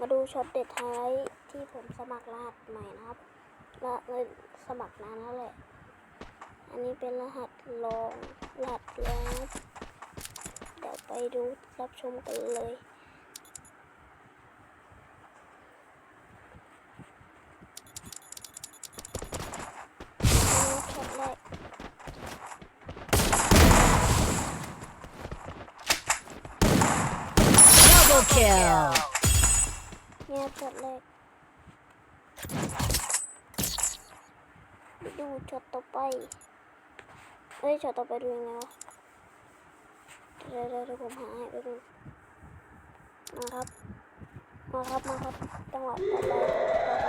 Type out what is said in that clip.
มาดูช็อตเด็ดท้ายที่ผมสมัครรหัสใหม่นะครับและเลยสมัครนานแล้วแหละ อันนี้เป็นรหัสลองรหัสลองเดี๋ยวไปดูรับชมกันเลยเอาช็อตแรก Double kill. เนี่ย เนี่ยจรกไปดูช็อตต่อไปเอ้ยช็อตต่อไปดูยังไงวะเดี๋ยวเดี๋ยวเดี๋ยวผมหาให้ไปดูมาครับ มาครับ มาครับ จังหวะต่อไปต่อไป